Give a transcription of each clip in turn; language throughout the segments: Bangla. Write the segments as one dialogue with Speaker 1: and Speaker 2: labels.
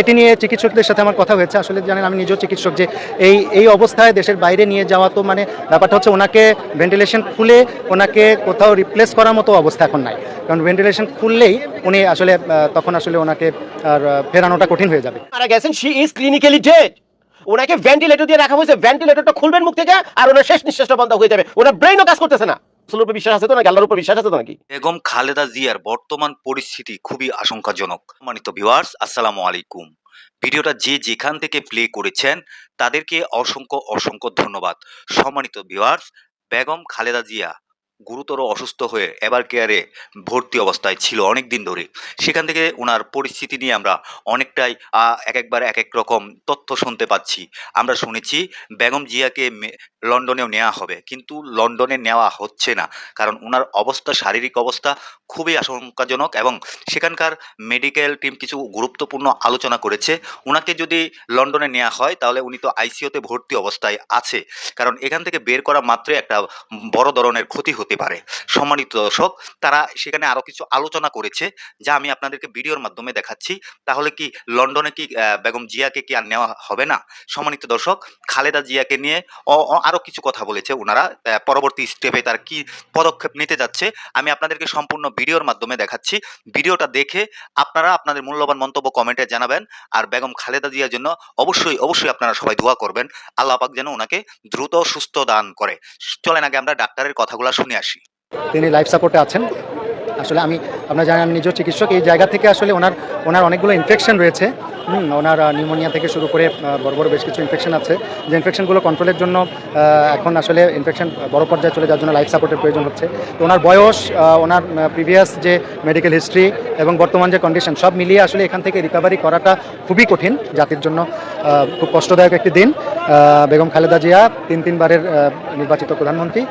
Speaker 1: এটি নিয়ে চিকিৎসকদের সাথে আমার কথা হয়েছে। আসলে জানেন, আমি নিজেও চিকিৎসক যে এই এই অবস্থায় দেশের বাইরে নিয়ে যাওয়া তো মানে ব্যাপারটা হচ্ছে ওনাকে ভেন্টিলেশন খুলে ওনাকে কোথাও রিপ্লেস করার মতো অবস্থা এখন নাই। কারণ ভেন্টিলেশন খুললেই উনি আসলে তখন আসলে ওনাকে আর ফেরানোটা কঠিন হয়ে যাবে।
Speaker 2: মারা গেছেন শি ইজ ক্লিনিক্যালি ডেড ওনাকে ভেন্টিলেটর দিয়ে রাখা হয়েছে ভেন্টিলেটরটা খুলবেন মুখ থেকে আর ওনার শেষ নিঃশ্বাসটা বন্ধ হয়ে যাবে। ওনার ব্রেনও কাজ করতেছে না। আসলের উপর বিশ্বাস আছে তো নাকি? আল্লাহর উপর বিশ্বাস আছে তো নাকি?
Speaker 3: বেগম খালেদা জিয়ার বর্তমান পরিস্থিতি খুবই আশঙ্কাজনক। সম্মানিত ভিউয়ার্স আসসালামু আলাইকুম। ভিডিওটা যে যেখান থেকে প্লে করেছেন, তাদেরকে অসংখ্য অসংখ্য ধন্যবাদ। সম্মানিত ভিউয়ার্স বেগম খালেদা জিয়া গুরুতর অসুস্থ হয়ে এবার কেয়ারে ভর্তি অবস্থায় ছিল অনেক দিন ধরে। সেখান থেকে ওনার পরিস্থিতি নিয়ে আমরা অনেকটাই এক একবার এক এক রকম তথ্য শুনতে পাচ্ছি। আমরা শুনেছি বেগম জিয়াকে লন্ডনেও নেওয়া হবে। কিন্তু লন্ডনে নেওয়া হচ্ছে না। কারণ ওনার অবস্থা, শারীরিক অবস্থা খুবই আশঙ্কাজনক এবং সেখানকার মেডিকেল টিম কিছু গুরুত্বপূর্ণ আলোচনা করেছে। ওনাকে যদি লন্ডনে নেওয়া হয়, তাহলে উনি তো আইসিইউতে ভর্তি অবস্থায় আছে। কারণ এখান থেকে বের করা মাত্রই একটা বড় ধরনের ক্ষতি হতে পারে। সম্মানিত দর্শক, তারা সেখানে আরও কিছু আলোচনা করেছে, যা আমি আপনাদেরকে ভিডিওর মাধ্যমে দেখাচ্ছি। তাহলে কি লন্ডনে কি বেগম জিয়াকে কি আর নেওয়া হবে না? সম্মানিত দর্শক, খালেদা জিয়াকে নিয়ে অ- অ- আরও কিছু কথা বলেছে ওনারা পরবর্তী স্টেপে তার কি পদক্ষেপ নিতে যাচ্ছে, আমি আপনাদেরকে সম্পূর্ণ ভিডিওর মাধ্যমে দেখাচ্ছি। ভিডিওটা দেখে আপনারা আপনাদের মূল্যবান মন্তব্য কমেন্টে জানাবেন, আর বেগম খালেদা জিয়ার জন্য অবশ্যই অবশ্যই আপনারা সবাই দোয়া করবেন। আল্লাহ পাক যেন ওনাকে দ্রুত সুস্থ দান করে। চলেন আগে আমরা ডাক্তারের কথাগুলো শুনে আসি।
Speaker 1: তিনি লাইফ সাপোর্টে আছেন। আসলে আমি আপনার জানেন নিজেও চিকিৎসক এই জায়গা থেকে আসলে ওনার ওনার অনেকগুলো ইনফেকশন রয়েছে। হুম, ওনার নিউমোনিয়া থেকে শুরু করে বড় বড় বেশ কিছু ইনফেকশন আছে। যে ইনফেকশনগুলো কন্ট্রোলের জন্য এখন আসলে ইনফেকশন বড় পর্যায়ে চলে যাওয়ার জন্য লাইফ সাপোর্টের প্রয়োজন হচ্ছে। তো ওনার বয়স ওনার প্রিভিয়াস যে মেডিকেল হিস্ট্রি এবং বর্তমান যে কন্ডিশন সব মিলিয়ে আসলে এখান থেকে রিকভারি করাটা খুবই কঠিন জাতির জন্য খুব কষ্টদায়ক একটি দিন। বেগম খালেদা জিয়া তিন তিনবারের নির্বাচিত প্রধানমন্ত্রী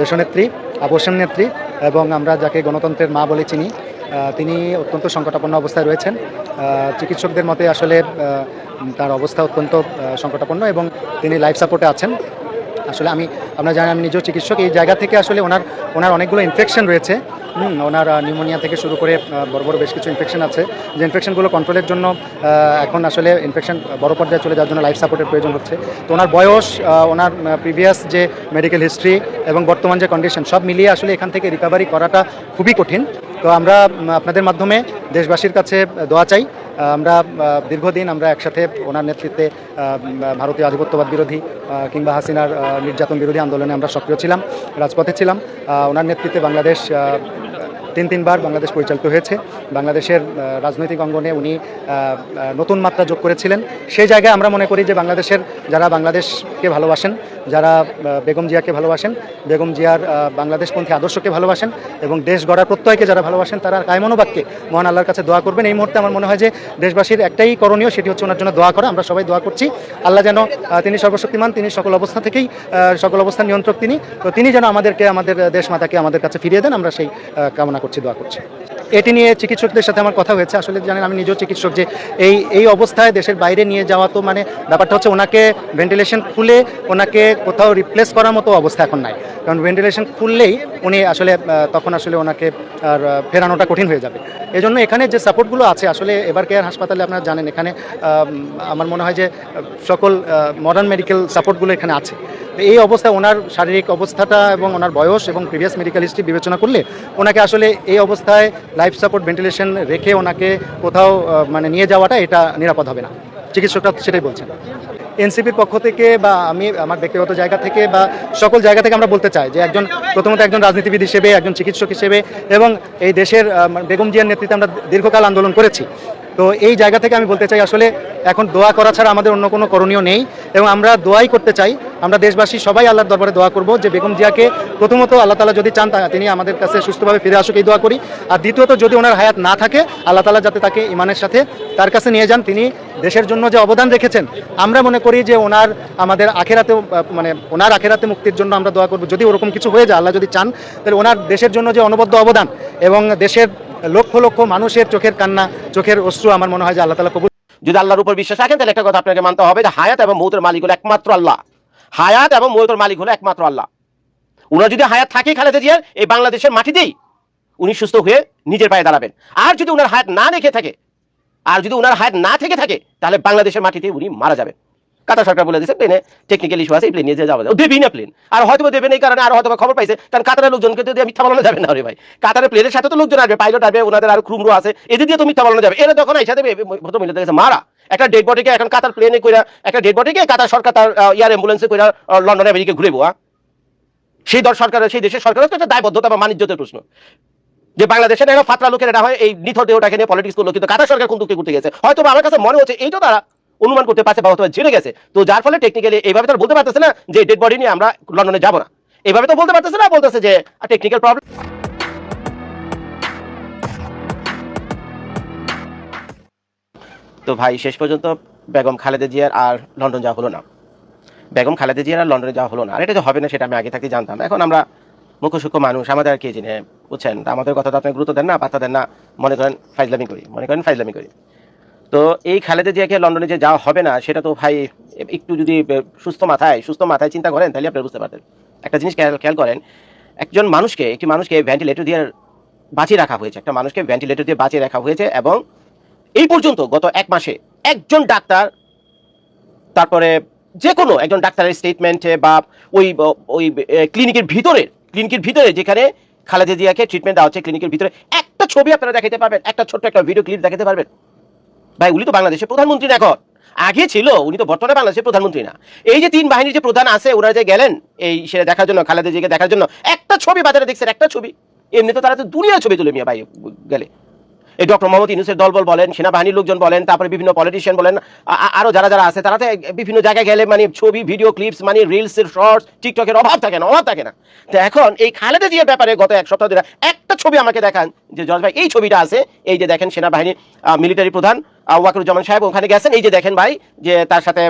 Speaker 1: দেশনেত্রী। আবশ্যম নেত্রী এবং আমরা যাকে গণতন্ত্রের মা বলে চিনি তিনি অত্যন্ত সংকটাপন্ন অবস্থায় রয়েছেন। চিকিৎসকদের মতে আসলে তার অবস্থা অত্যন্ত সংকটাপন্ন এবং তিনি লাইফ সাপোর্টে আছেন। আসলে আমি, আপনারা জানেন আমি নিজেও চিকিৎসক। এই জায়গা থেকে আসলে ওনার ওনার অনেকগুলো ইনফেকশন রয়েছে। ওনার নিউমোনিয়া থেকে শুরু করে বড় বড় বেশ কিছু ইনফেকশন আছে। যে ইনফেকশনগুলো কন্ট্রোলের জন্য এখন আসলে ইনফেকশন বড় পর্যায়ে চলে যাওয়ার জন্য লাইফ সাপোর্টের প্রয়োজন হচ্ছে। তো ওনার বয়স ওনার প্রিভিয়াস যে মেডিকেল হিস্ট্রি এবং বর্তমান যে কন্ডিশন সব মিলিয়ে আসলে এখান থেকে রিকভারি করাটা খুবই কঠিন। তো আমরা আপনাদের মাধ্যমে দেশবাসীর কাছে দোয়া চাই আমরা দীর্ঘদিন আমরা একসাথে ওনার নেতৃত্বে ভারতীয় আধিপত্যবাদ বিরোধী কিংবা হাসিনার নির্যাতন বিরোধী আন্দোলনে আমরা সক্রিয় ছিলাম, রাজপথে ছিলাম। ওনার নেতৃত্বে বাংলাদেশ তিন তিনবার বাংলাদেশ পরিচালিত হয়েছে। বাংলাদেশের রাজনৈতিক অঙ্গনে উনি নতুন মাত্রা যোগ করেছিলেন। সেই জায়গায় আমরা মনে করি যে বাংলাদেশের যারা বাংলাদেশকে ভালোবাসেন, যারা বেগম জিয়াকে ভালোবাসেন, বেগম জিয়ার বাংলাদেশপন্থী আদর্শকে ভালোবাসেন এবং দেশ গড়ার প্রত্যয়কে যারা ভালোবাসেন, তারা কায়মনোবাক্যে মহান আল্লাহর কাছে দোয়া করবেন। এই মুহূর্তে আমার মনে হয় যে দেশবাসীর একটাই করণীয়, সেটি হচ্ছে ওনার জন্য দোয়া করা। আমরা সবাই দোয়া করছি, আল্লাহ যেন তিনি সর্বশক্তিমান, তিনি সকল অবস্থা থেকেই সকল অবস্থার নিয়ন্ত্রক তিনি। তো তিনি যেন আমাদেরকে, আমাদের দেশ মাতাকে আমাদের কাছে ফিরিয়ে দেন, আমরা সেই কামনা করছি, দোয়া করছি। এটি নিয়ে চিকিৎসকদের সাথে আমার কথা হয়েছে। আসলে জানেন, আমি নিজেও চিকিৎসক যে এই এই অবস্থায় দেশের বাইরে নিয়ে যাওয়া তো মানে ব্যাপারটা হচ্ছে ওনাকে ভেন্টিলেশন খুলে ওনাকে কোথাও রিপ্লেস করার মতো অবস্থা এখন নাই। কারণ ভেন্টিলেশন খুললেই উনি আসলে তখন আসলে ওনাকে আর ফেরানোটা কঠিন হয়ে যাবে। এই জন্য এখানে যে সাপোর্টগুলো আছে, আসলে এবার কেয়ার হাসপাতালে আপনারা জানেন, এখানে আমার মনে হয় যে, সকল মডার্ন মেডিকেল সাপোর্টগুলো এখানে আছে। এই অবস্থায় ওনার শারীরিক অবস্থাটা এবং ওনার বয়স এবং প্রিভিয়াস মেডিকেল হিস্ট্রি বিবেচনা করলে, ওনাকে আসলে এই অবস্থায় লাইফ সাপোর্ট ভেন্টিলেশন রেখে ওনাকে কোথাও মানে নিয়ে যাওয়াটা এটা নিরাপদ হবে না। চিকিৎসকরা সেটাই বলছেন। এনসিপির পক্ষ থেকে বা আমি আমার ব্যক্তিগত জায়গা থেকে বা সকল জায়গা থেকে আমরা বলতে চাই যে একজন, প্রথমত একজন রাজনীতিবিদ হিসেবে, একজন চিকিৎসক হিসেবে এবং এই দেশের বেগম জিয়ার নেতৃত্বে আমরা দীর্ঘকাল আন্দোলন করেছি। তো এই জায়গা থেকে আমি বলতে চাই আসলে এখন দোয়া করা ছাড়া আমাদের অন্য কোনো করণীয় নেই এবং আমরা দোয়াই করতে চাই। আমরা দেশবাসী সবাই আল্লাহর দরবারে দোয়া করব যে বেগম জিয়াকে প্রথমত আল্লাহ তালা যদি চান তিনি আমাদের কাছে সুস্থভাবে ফিরে আসুক এই দোয়া করি। আর দ্বিতীয়ত যদি ওনার হায়াত না থাকে, আল্লাহ তালা যাতে তাকে ইমানের সাথে তার কাছে নিয়ে যান। তিনি দেশের জন্য যে অবদান রেখেছেন, আমরা মনে করি যে ওনার আমাদের আখেরাতে মানে ওনার আখেরাতে মুক্তির জন্য আমরা দোয়া করব। যদি ওরকম কিছু হয়ে যায়, আল্লাহ যদি চান, তাহলে ওনার দেশের জন্য যে অনবদ্য অবদান এবং দেশের লক্ষ লক্ষ মানুষের চোখের কান্না, চোখের অশ্রু আমার মনে হয় যে আল্লাহ তালা কবুল
Speaker 2: যদি আল্লাহর উপর বিশ্বাস রাখেন, তাহলে একটা কথা আপনাকে মানতে হবে যে হায়াত এবং মৌতের মালিক হলো একমাত্র আল্লাহ। হায়াত এবং মৌতের মালিক হলো একমাত্র আল্লাহ। উনার যদি হায়াত থাকে খালেদা জিয়ার, এই বাংলাদেশের মাটিতেই উনি সুস্থ হয়ে নিজের পায়ে দাঁড়াবেন। আর যদি উনার হায়াত না রেখে থাকে, আর যদি ওনার হায়াত না থেকে থাকে, তাহলে বাংলাদেশের মাটিতে উনি মারা যাবেন। কাতার সরকার বলে দিয়েছে প্লেনে টেকনিক্যাল ইস্যু আছে প্লেন নিয়ে যাওয়া যাবে দেবেই না প্লেন আর হয়তো দেবেন এই কারণে আর হয়তো খবর পাইছে। কারণ কাতারের লোকজনকে দিয়ে মিথ্যা বলানো যাবে না রে ভাই। কাতারের প্লেনের সাথে তো লোকজন আসবে পাইলট আসবে, ওনাদের আর ক্রুমরু আছে, এদের দিয়ে তো মিথ্যা বলানো যাবে। এরা তখন আইসা দেবে, ভদ্র মহিলা দেখেছে মারা। একটা ডেড বডিকে এখন কাতার প্লেনে কইরা, একটা ডেড বডিকে কাতার সরকার তার ইয়ার অ্যাম্বুলেন্সে কইরা লন্ডনে আমেরিকা ঘুরেবো হ্যাঁ সেই দল সরকারের, সেই দেশের সরকারের একটা দায়বদ্ধতা বা বাণিজ্যতের প্রশ্ন। যে বাংলাদেশের একটা ফাতরা লোকের এটা হয়, এই নিথর দেহটাকে নিয়ে পলিটিক্স করল, কিন্তু কাতার সরকার কোন দিকে করতে গেছে? হয়তো আমার কাছে মনে হচ্ছে, এইটা তারা অনুমান করতে পারছে বা হয়তো জেনে গেছে। তো যার ফলে টেকনিক্যালি এইভাবে তারা বলতে পারতেছে না যে ডেড বডি নিয়ে আমরা লন্ডনে যাব না। এইভাবে তো বলতে পারতেছে না, বলতেছে যে টেকনিক্যাল প্রবলেম তো ভাই, শেষ পর্যন্ত বেগম খালেদা জিয়ার আর লন্ডন যাওয়া হলো না। বেগম খালেদা জিয়ার আর লন্ডনে যাওয়া হলো না। আর এটা যে হবে না, সেটা আমি আগে থাকতে জানতাম। এখন আমরা মুখ্য সূক্ষ্ম মানুষ, আমাদের আর কে চিনে বুঝছেন? আমাদের কথা তো আপনি গুরুত্ব দেন না পাত্তা দেন না। মনে করেন ফাইজলামি করি, মনে করেন ফাইজলামি করি। তো এই খালেদা জিয়াকে লন্ডনে যে যাওয়া হবে না, সেটা তো ভাই, একটু যদি সুস্থ মাথায় সুস্থ মাথায় চিন্তা করেন, তাহলে আপনি বুঝতে পারতেন একটা জিনিস খেয়াল করেন, একজন মানুষকে, একটি মানুষকে ভেন্টিলেটর দিয়ে বাঁচিয়ে রাখা হয়েছে, একটা মানুষকে ভেন্টিলেটর দিয়ে বাঁচিয়ে রাখা হয়েছে এবং এই পর্যন্ত গত এক মাসে একজন ডাক্তার, তারপরে যে কোনো একজন ডাক্তারের স্টেটমেন্টে বা ওই ওই ক্লিনিকের ভিতরে ক্লিনিকের ভিতরে যেখানে খালেদা জিয়াকে ট্রিটমেন্ট দেওয়া হচ্ছে ক্লিনিকের ভিতরে, একটা ছবি আপনারা দেখাতে পারবেন, একটা ছোট্ট একটা ভিডিও ক্লিপ দেখাতে পারবেন। ভাই, উনি তো বাংলাদেশের প্রধানমন্ত্রী না এখন। আগে ছিল, উনি তো বর্তমানে বাংলাদেশের প্রধানমন্ত্রী না। এই যে তিন বাহিনীর যে প্রধান আছে, ওনারা যে গেলেন, এই সেটা দেখার জন্য, খালেদা জিয়াকে দেখার জন্য, একটা ছবি বাজারে দেখছেন, একটা ছবি। এমনি তো তারা তো দুনিয়া ছবি তুলে মিয়া ভাই, গেলে। এই ডক্টর মোহাম্মদ ইউনুসের দলবল বলেন, সেনাবাহিনীর লোকজন বলেন, তারপরে বিভিন্ন পলিটিশিয়ান বলেন, আ- আ- আরও যারা যারা আছে, তারা তো বিভিন্ন জায়গায় গেলে মানে ছবি ভিডিও ক্লিপস মানে রিলসের শর্টস টিকটকের অভাব থাকে না, অভাব থাকে না। তো এখন এই খালেদা জিয়ার ব্যাপারে গত এক সপ্তাহ ধরে একটা ছবি আমাকে দেখান, যে জজ ভাই, এই ছবিটা আছে, এই যে দেখেন সেনাবাহিনীর মিলিটারি প্রধান ওয়াকিরুজ্জামান সাহেব ওখানে গেছেন। এই যে দেখেন ভাই, যে তার সাথে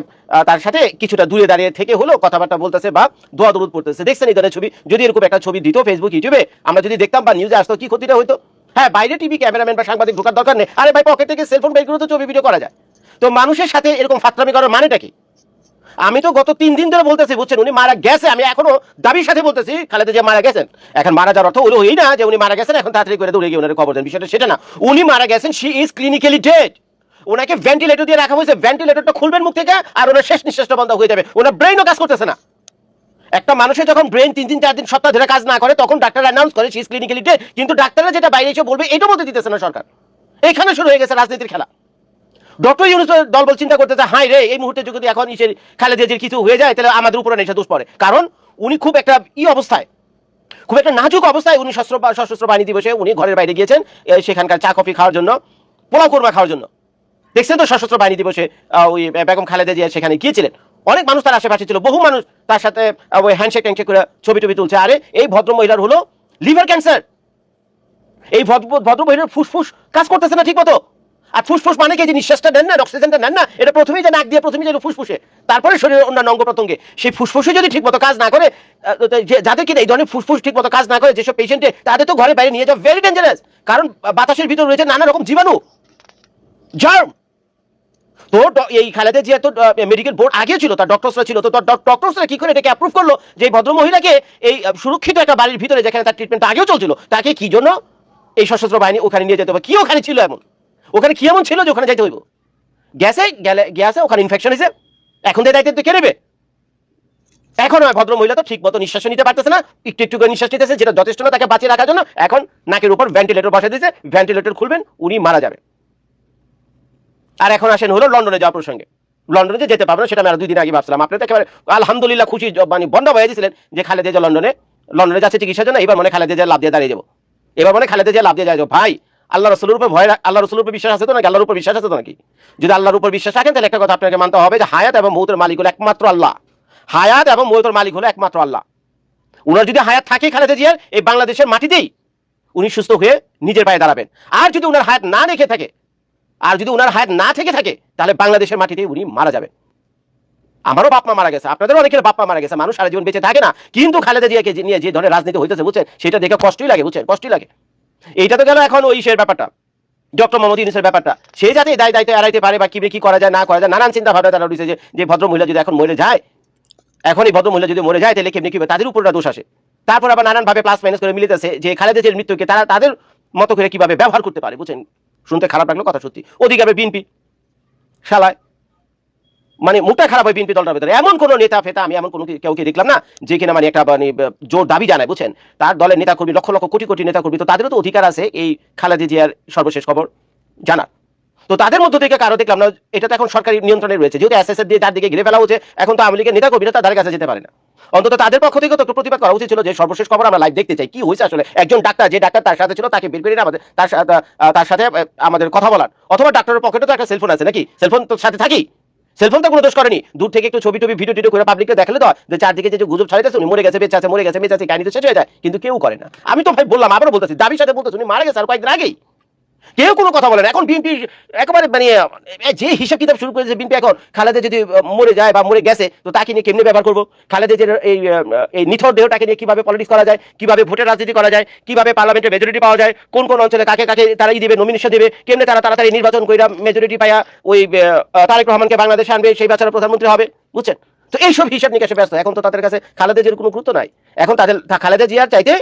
Speaker 2: তার সাথে কিছুটা দূরে দাঁড়িয়ে থেকে হলো, কথাবার্তা বলতেছে বা দোয়া দরুদ পড়তেছে। দেখছেন এই ধরনের ছবি? যদি এরকম একটা ছবি দিত ফেসবুক ইউটিউবে আমরা যদি দেখতাম বা নিউজে আসতো, কি ক্ষতিটা হতো হ্যাঁ বাইরে টিভি ক্যামেরাম্যান বা সাংবাদিক ঢোকার দরকার নেই। আরে ভাই পকেট থেকে সেলফোন বের করে তো ছবি ভিডিও করা যায়। তো মানুষের সাথে এরকম ফাতরামি করার মানেটা কি? আমি তো গত তিন দিন ধরে বলতেছি, বুঝছেন, উনি মারা গেছে, আমি এখনও দাবির সাথে বলতেছি, খালেদা যে মারা গেছেন। এখন মারা যাওয়ার অর্থ এই না যে উনি মারা গেছেন, এখন তাড়াতাড়ি করে দৌড়ে গিয়ে ওনার খবর দেন। বিষয়টা সেটা না। উনি মারা গেছেন শি ইজ ক্লিনিক্যালি ডেড ওনাকে ভেন্টিলেটর দিয়ে রাখা হয়েছে ভেন্টিলেটরটা খুলবেন মুখ থেকে আর ওনার শেষ নিঃশ্বাসটা বন্ধ হয়ে যাবে। ওনার ব্রেনও কাজ করতেছে না। একটা মানুষের যখন ব্রেন তিন দিন, চার দিন, সপ্তাহ ধরে কাজ না করে, তখন ডাক্তার অ্যানাউন্স করে ইজ ক্লিনিক্যালি ডেড কিন্তু ডাক্তাররা যেটা বাইরে এসে বলবে এটা বলতে দিতেছে না সরকার। এখানে শুরু হয়ে গেছে রাজনীতির খেলা। ডক্টর ইউনুস দলবল চিন্তা করতেছে হাই রে, এই মুহূর্তে যদি এখন ইসের খালেদা জিয়ার কিছু হয়ে যায়, তাহলে আমাদের উপরে নেশা দোষ পড়ে। কারণ উনি খুব একটা ই অবস্থায়, খুব একটা নাজুক অবস্থায় উনি সশস্ত্র সশস্ত্র বাহিনী দিবসে উনি ঘরের বাইরে গিয়েছেন সেখানকার চা, কফি খাওয়ার জন্য, পোলাও কোরমা খাওয়ার জন্য। দেখছেন তো সশস্ত্র বাহিনী দিবসে ওই বেগম খালেদা জিয়া সেখানে গিয়েছিলেন। অনেক মানুষ তার আশেপাশে ছিল, বহু মানুষ তার সাথে ওই হ্যান্ডশেক ট্যান্ডশেক করে ছবি টবি তুলছে। আরে, এই ভদ্র মহিলার হলো লিভার ক্যান্সার। এই ভদ্র মহিলার ফুসফুস কাজ করতেছে না ঠিক মতো আর ফুসফুস মানে কি? যে নিঃশ্বাসটা নেন না অক্সিজেনটা নেন না, এটা প্রথমেই যে নাক দিয়ে, প্রথমেই যে ফুসফুসে, তারপরে শরীরের অন্যান্য অঙ্গ প্রত্যঙ্গে সেই ফুসফুসে যদি ঠিকমতো কাজ না করে যাদের কিনা এই ধরনের ফুসফুস ঠিকমতো কাজ না করে, যেসব পেশেন্টে তাদের তো ঘরে বাইরে নিয়ে যাওয়া ভেরি ডেঞ্জারাস কারণ বাতাসের ভিতরে রয়েছে নানা রকম জীবাণু। জার্ম তো এই খালেদা জিয়া তো মেডিকেল বোর্ড আগে ছিল, তার ডক্টরসরা ছিল, তো তার ডক্টরসরা কি করে এটাকে অ্যাপ্রুভ করল? যে ভদ্র মহিলাকে এই সুরক্ষিত একটা বাড়ির ভিতরে যেখানে তার ট্রিটমেন্ট আগেও চলছিল, তাকে কি জন্য এই সশস্ত্র বাহিনী ওখানে নিয়ে যেতে হবে? কি ওখানে ছিল এমন? ওখানে কি এমন ছিল যে ওখানে যাইতে হইব? গ্যাসে গেলে গ্যাসে ওখানে ইনফেকশন হয়েছে এখন দিয়ে দায়িত্ব কে নেবে? এখন ওই ভদ্র মহিলা তো ঠিক মতো নিঃশ্বাস নিতে পারতেছে না, একটু একটু করে নিঃশ্বাস নিতেছে, যেটা যথেষ্ট না তাকে বাঁচিয়ে রাখার জন্য, এখন নাকের উপর ভেন্টিলেটর বসে দিয়েছে ভেন্টিলেটর খুলবেন, উনি মারা যাবে। আর এখন আসেন হলো লন্ডনে যাওয়ার প্রসঙ্গে। লন্ডনে যে যেতে পারব না, সেটা আমি দুই দিন আগে ভাবছিলাম। আপনি তো একেবারে আলহামদুলিল্লাহ খুশি মানে বন্ধ হয়ে দিয়েছিলেন যে খালেদা যে লন্ডনে। লন্ডনে যাচ্ছে চিকিৎসার জন্য, এবার মনে খালেদা যে লাভ দিয়ে দাঁড়িয়ে যাব। এবার মনে খালেদা যে লাভ দিয়ে যায় ভাই আল্লাহ রসুলের উপর ভয় আল্লাহ রসুলের উপর বিশ্বাস আছে তো নাকি? আল্লাহর উপর বিশ্বাস আছে তো নাকি? যদি আল্লাহর উপর বিশ্বাস রাখেন, তাহলে একটা কথা আপনাকে মানতে হবে যে হায়াত এবং মৌতের মালিক হলো একমাত্র আল্লাহ। হায়াত এবং মৌতের মালিক হলো একমাত্র আল্লাহ। উনার যদি হায়াত থাকে খালেদা জিয়ার, এই বাংলাদেশের মাটিতেই উনি সুস্থ হয়ে নিজের পায়ে দাঁড়াবেন। আর যদি উনার হায়াত না রেখে থাকে আর যদি উনার হায়াত না থেকে থাকে, তাহলে বাংলাদেশের মাটিতে উনি মারা যাবেন আমারও বাপ মা মারা গেছে আপনাদের অনেকের বাপ মা মারা গেছে, মানুষ সারা জীবন বেঁচে থাকে না। কিন্তু খালেদা জিয়াকে নিয়ে যে ধরনের রাজনীতি হইতেছে, বুঝছেন? সেটা দেখে কষ্টই লাগে, বুঝছেন? কষ্টই লাগে। এইটা তো গেল এখন ওই ইসের ব্যাপারটা, ডক্টর মোহাম্মদ ইউনুসের ব্যাপারটা। সে যাতে দায় দায়িত্ব এড়াইতে পারে বা কি কি করা যায়, না করা যায়, নানান চিন্তা ভাবনা তারা উঠেছে যে ভদ্র মহিলা যদি এখন মরে যায়, এখন এই ভদ্র মহিলা যদি মরে যায়, তাহলে কেমনি কি তাদের উপর দোষ আসে। তারপর আবার নানান ভাবে প্লাস মাইনাস করে মিলিতেছে যে খালেদা জিয়ার মৃত্যুকে তারা তাদের মতো করে কীভাবে ব্যবহার করতে পারে, বুঝছেন? শুনতে খারাপ লাগল কথা সত্যি। ওদিকে আবার বিএনপি। শালায়। মানে মুখটা খারাপ হয় বিএনপি দলটার ভিতরে। এমন কোনো নেতা ফেতা আমি এমন কোনো কেউকে দেখলাম না? যে কিনা মানে একটা মানে জোর দাবি জানায়, বুঝছেন? তার দলের নেতা কর্মী লক্ষ লক্ষ কোটি কোটি নেতা কর্মী তো তাদেরও তো অধিকার আছে এই খালেদা জিয়ার সর্বশেষ খবর জানার। তো তাদের মধ্য থেকে কারও দেখলাম না, এটা তো এখন সরকারি নিয়ন্ত্রণে রয়েছে। যেহেতু এসএসএফ দিয়ে তার দিকে ঘিরে ফেলা হচ্ছে, এখন তো আওয়ামী লীগের নেতা কর্মীরা তাদের কাছে যেতে পারে না। অন্তত তাদের পক্ষ থেকে তো একটু প্রতিবাদ করা উচিত ছিল যে সর্বশেষ খবর আমরা লাইভ দেখতে চাই। কি হয়েছে আসলে? একজন ডাক্তার যে ডাক্তার তার সাথে ছিল, তাকে বের করে আমাদের তার তার সাথে আমাদের কথা বলার। অথবা ডাক্তারের পকেটে তো একটা সেলফোন আছে নাকি? সেলফোন তো সাথে থাকি? সেলফোন তো কোনো দোষ করেনি। দূর থেকে একটু ছবি টবি ভিডিও টিডিও করে পাবলিককে দেখালে তো যে চারদিকে যে গুজব ছড়াইতেছে, উনি মরে গেছে, বেঁচে আছে, মরে গেছে, বেঁচে আছে কাহিনী তো শেষ হয়ে যায়। কিন্তু কেউ করে না। আমি তো ভাই বললাম, আবারও বলতেছি, দাবির সাথে বলতেছি, উনি মারা গেছে আর কয়েকদিন আগেই। কেউ কোনো কথা বলে না। এখন বিএনপি একেবারে মানে যে হিসাব কিতাব শুরু করেছে বিএনপি এখন, খালেদা যদি মরে যায় বা মরে গেছে, তো তাকে নিয়ে কেমনে ব্যবহার করব? খালেদা যে এই এই নিথর দেহটাকে নিয়ে কীভাবে পলিটিক্স করা যায়, কীভাবে ভোটের রাজনীতি করা যায়, কীভাবে পার্লামেন্টে মেজরিটি পাওয়া যায়, কোন কোন অঞ্চলে কাকে কাকে তারাই দিবে নমিনেশন দেবে, কেমনে তারা তাড়াতাড়ি নির্বাচন করে মেজরিটি পায়া ওই তারেক রহমানকে বাংলাদেশে আনবে, সেই বাচ্চারা প্রধানমন্ত্রী হবে, বুঝছেন? তো এইসব হিসাব নিকাশে ব্যস্ত। এখন তো তাদের কাছে খালেদা জিয়ার কোনো গুরুত্ব নাই। এখন তাদের খালেদা জিয়ার চাইতে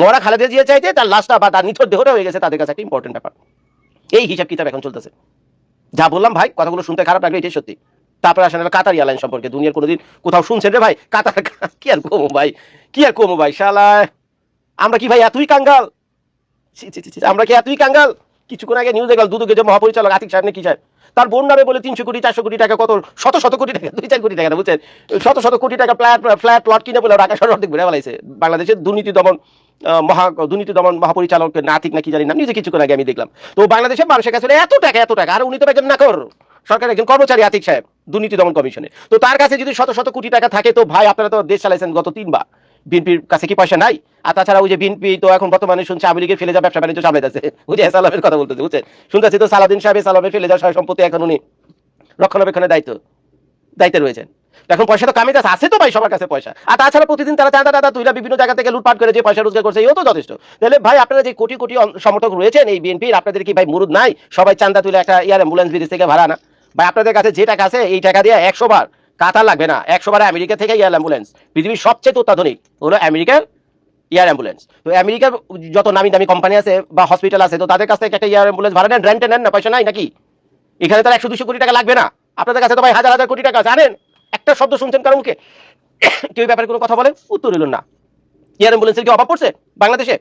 Speaker 2: মরা খালেদা জিয়ার চাইতে তার লাশটা বা তার নিথর দেহটা হয়ে গেছে, তাদের কাছে একটা ইম্পর্টেন্ট ব্যাপার। এই হিসাব কিতাব এখন চলতেছে। যা বললাম ভাই, কথাগুলো শুনতে খারাপ লাগল এটাই সত্যি। তারপরে আসেন কাতার এয়ারলাইন সম্পর্কে। দুনিয়ার কোনোদিন কোথাও শুনছেন রে ভাই? কাতার কি আর কমো ভাই? কি আর কমো ভাই? শালায়! আমরা কি ভাই এতই কাঙ্গাল? আমরা কি এতই কাঙ্গাল? কিছুক্ষণ আগে নিউজ দেখলাম, দুদুকে যে মহাপরিচালক আতিক সাহেব নাকি সাহেব? তার বোন নামে বলে তিনশো কোটি, চারশো কোটি টাকা, কত, শত শত কোটি টাকা, দুই চার কোটি টাকা বুঝছেন? শত শত কোটি টাকা ফ্ল্যাট ফ্ল্যাট প্লট কিনে বলে ঢাকা শহর অর্ধেক ঘুরে বেলাইছে বাংলাদেশের দুর্নীতি দমন মহা, দুর্নীতি দমন মহাপরিচালক নাতিক নাকি জানি না নিজে কিছুক্ষণ আগে আমি দেখলাম। তো বাংলাদেশের মানুষের কাছে এত টাকা এত টাকা, আর উনি তো একজন নাকর। সরকারের একজন কর্মচারী আতিক সাহেব, দুর্নীতি দমন কমিশনে। তো তার কাছে যদি শত শত কোটি টাকা থাকে, তো ভাই, আপনারা তো দেশ চালাইছেন গত তিনবার। বিএনপির কাছে কি পয়সা নাই? আর তাছাড়া ওই যে বিএনপি তো এখন বর্তমানে শুনছে আওয়ামী লীগের ফেলে যা ব্যবসা বাণিজ্য সামলাইতেছে ওই যে সালামের কথা বলতেছে বুঝছেন শুনতেছি তো সালাদিন সাহেব সালামের ফেলে যাওয়া সম্পত্তি এখন উনি রক্ষণাবেক্ষণের দায়িত্ব, দায়িত্বে রয়েছেন। এখন পয়সা তো যাচ্ছে, আছে তো ভাই সবার কাছে পয়সা। আর তাছাড়া প্রতিদিন তারা চাঁদা টাদা তুইরা বিভিন্ন জায়গা থেকে লুটপাট করে যে পয়সা রোজগার করছে, এও তো যথেষ্ট। তাহলে ভাই আপনারা যে কোটি কোটি সমর্থক রয়েছেন এই বিএনপির, আপনাদের কি ভাই মুরুদ নাই? সবাই চান্দা তুলে একটা এয়ার অ্যাম্বুলেন্স বিদেশ থেকে ভাড়া না? ভাই আপনাদের কাছে যে টাকা আছে, এই টাকা দিয়ে একশো বার কাতার লাগবে না। একশো বার আমেরিকা থেকে এয়ার অ্যাম্বুলেন্স। পৃথিবীর সবচেয়ে অত্যাধুনিক। হলো আমেরিকার এয়ার অ্যাম্বুলেন্স। তো আমেরিকার যত নামি দামি কোম্পানি আছে বা হসপিটাল আছে, তো তাদের কাছ থেকে একটা এয়ার অ্যাম্বুলেন্স ভাড়া নেন। রেন্টে নেন না, পয়সা নাই নাকি? এখানে তো একশো দুশো কোটি টাকা লাগবে না। আপনাদের কাছে তো ভাই হাজার হাজার কোটি টাকা জানেন একটা শব্দ শুনছেন কারণ মুখে? কেউ ব্যাপারে কোনো কথা বলেন উত্তর হইল না। এয়ার অ্যাম্বুলেন্সের কি অভাব পড়ছে বাংলাদেশে?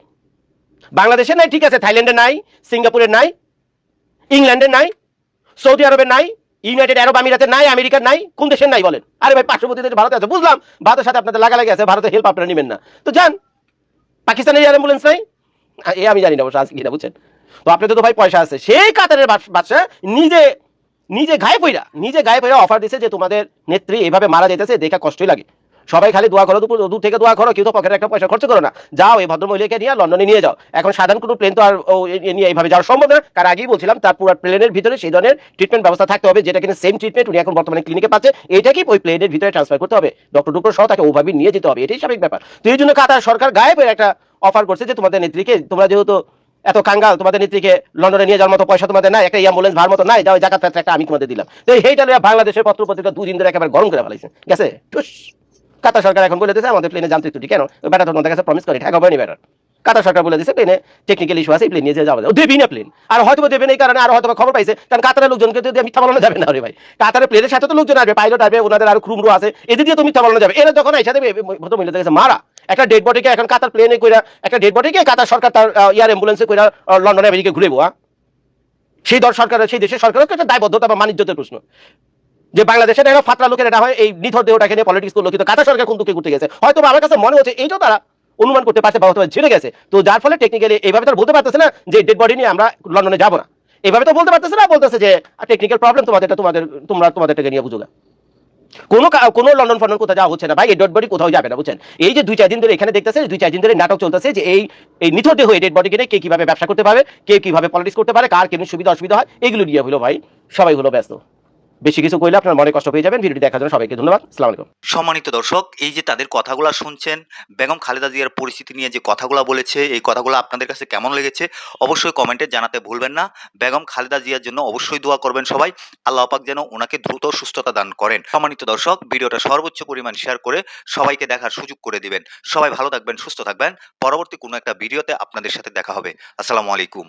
Speaker 2: বাংলাদেশে নাই, ঠিক আছে। থাইল্যান্ডে নাই সিঙ্গাপুরের নাই, ইংল্যান্ডে নাই, সৌদি আরবের নাই ইউনাইটেড আরব আমিরাতের নাই আমেরিকার নাই, কোন দেশের নাই বলেন? আরে ভাই, পার্শ্ববর্তী দেশ ভারতে আছে, বুঝলাম। ভারতের সাথে আপনাদের লাগালাগি আছে ভারতের হেল্প আপনারা নেবেন না। তো যান, পাকিস্তানের এয়ার অ্যাম্বুলেন্স নাই? এ আমি জানি না, অবশ্য আছে কিনা, বুঝছেন? তো আপনাদের তো ভাই পয়সা আছে। সেই কাতারের বাদ- বাদশা নিজে নিজে গায়ে পইরা, নিজে গায়ে পইরা অফার দিছে যে তোমাদের নেত্রী এভাবে মারা যেতেছে দেখা কষ্টই লাগে। সবাই খালি দোয়া করো, দুপুর দূর থেকে দোয়া করো, কেউ তো পকেটে একটা পয়সা খরচ করো না। যাও, এই ভদ্রমহিলাকে নিয়ে লন্ডনে নিয়ে যাও। এখন সাধারণ কোনো প্লেন তো আর নিয়ে এইভাবে যাওয়া সম্ভব না। কারণ আগেই বলছিলাম, তার পুরো প্লেনের ভিতরে সেই ধরনের ট্রিটমেন্ট ব্যবস্থা থাকতে হবে, যেটা কিনা সেম ট্রিটমেন্ট উনি এখন বর্তমানে ক্লিনিকে পাচ্ছে। এটাকে ওই প্লেনের ভিতরে ট্রান্সফার করতে হবে। ডক্টর ডক্টর সহ তাকে ওভাবে নিয়ে যেতে হবে, এটাই স্বাভাবিক ব্যাপার। তো এই জন্য কাতার সরকার গায়ে পড়ে একটা অফার করছে যে তোমাদের নেত্রীকে, তোমরা যেহেতু এত কাঙ্গাল, তোমাদের নেত্রীকে লন্ডনে নিয়ে যাওয়ার মতো পয়সা তোমাদের নাই, একটা অ্যাম্বুলেন্স ভাড়ার মতো নাই, যাও জাকাত একটা আমি তোমাদের দিলাম। তো এইটা বাংলাদেশের পত্র পত্রিকা দুদিন ধরে একেবারে গরম করে ফেলাইছে। গেছে? কাতার সরকার এখন বলে দিয়েছে, আমাদের প্লেনে যান্ত্রিক ত্রুটি, কেন? ওই ব্যাটা তোমাদের কাছে প্রমিস করে ঠেকা হয়নি ব্যাটার কাতার সরকার বলে দিয়েছে প্লেনে টেকনিক্যাল ইস্যু আছে প্লেন নিয়ে যাওয়া যাবে। দেবি না প্লেন আর হয়তো দেবেন এই কারণে আর হয়তো খবর পাইছে। কারণ কাতারের লোকজনকে যদি মিথ্যা বলানো যাবে না রে ভাই। কাতারের প্লেনের সাথে তো লোকজন আসবে পাইলট আসবে, ওনাদের আর ক্রুমরু আছে, এদের দিয়ে তো মিথ্যা বলানো যাবে। এরা যখন এসে দেবে ভদ্র মহিলাদের কাছে মারা। একটা ডেড বডিকে এখন কাতার প্লেনে কইরা, একটা ডেড বডিকে কাতার সরকার তার ইয়ার অ্যাম্বুলেন্সে কইরা লন্ডনে আমেরিকা ঘুরেবো হ্যাঁ সেই দল সরকারের, সেই দেশের সরকারের একটা দায়বদ্ধতা বা মানিজ্যতের প্রশ্ন। যে বাংলাদেশের একটা ফাতরা লোকের এটা হয় এই নিথর দেহটাকে নিয়ে পলিটিক্স করল, কিন্তু কাতার সরকার কোন দুঃখে ঘুরতে গেছে। হয়তো আমার কাছে মনে হচ্ছে এইটাও তারা অনুমান করতে পারছে বা হয়তো গেছে। তো যার ফলে টেকনিক্যালি এইভাবে তারা বলতে পারতেছে না যে ডেড বডি নিয়ে আমরা লন্ডনে যাব না। এইভাবে তো বলতে পারতেছে না, বলতেছে যে টেকনিক্যাল প্রবলেম তোমাদেরটা, তোমাদের, তোমরা তোমাদেরটাকে নিয়ে বুঝো না। কোনো কোনো লন্ডন ফন্ডন কোথাও যাওয়া হচ্ছে না ভাই, এই ডেড বডি কোথাও যাবে না, বুঝছেন? এই যে দুই চার দিন ধরে এখানে দেখতেছে, দুই চার দিন ধরে নাটক চলতেছে যে এই এই নিথর দেহ ডেড বডি কিনে কে কীভাবে ব্যবসা করতে পারে, কে কীভাবে পলিটিক্স করতে পারে, কার কেমন সুবিধা অসুবিধা হয়, এগুলো নিয়ে হলো ভাই, সবাই হলো ব্যস্ত। বেশি কিছু কইলে আপনার মনে কষ্ট পেয়ে যাবেন। ভিডিওটি দেখার জন্য সবাইকে ধন্যবাদ। আসসালামু আলাইকুম।
Speaker 3: সম্মানিত দর্শক, এই যে তাদের কথাগুলো শুনছেন, বেগম খালেদা জিয়ার পরিস্থিতি নিয়ে যে কথাগুলো বলেছে, এই কথাগুলো আপনাদের কাছে কেমন লেগেছে অবশ্যই কমেন্টে জানাতে ভুলবেন না। বেগম খালেদা জিয়ার জন্য অবশ্যই দোয়া করবেন সবাই। আল্লাহ পাক যেন ওনাকে দ্রুত সুস্থতা দান করেন। সম্মানিত দর্শক, ভিডিওটা সর্বোচ্চ পরিমাণ শেয়ার করে সবাইকে দেখার সুযোগ করে দিবেন। সবাই ভালো থাকবেন, সুস্থ থাকবেন। পরবর্তী কোনো একটা ভিডিওতে আপনাদের সাথে দেখা হবে। আসসালামু আলাইকুম।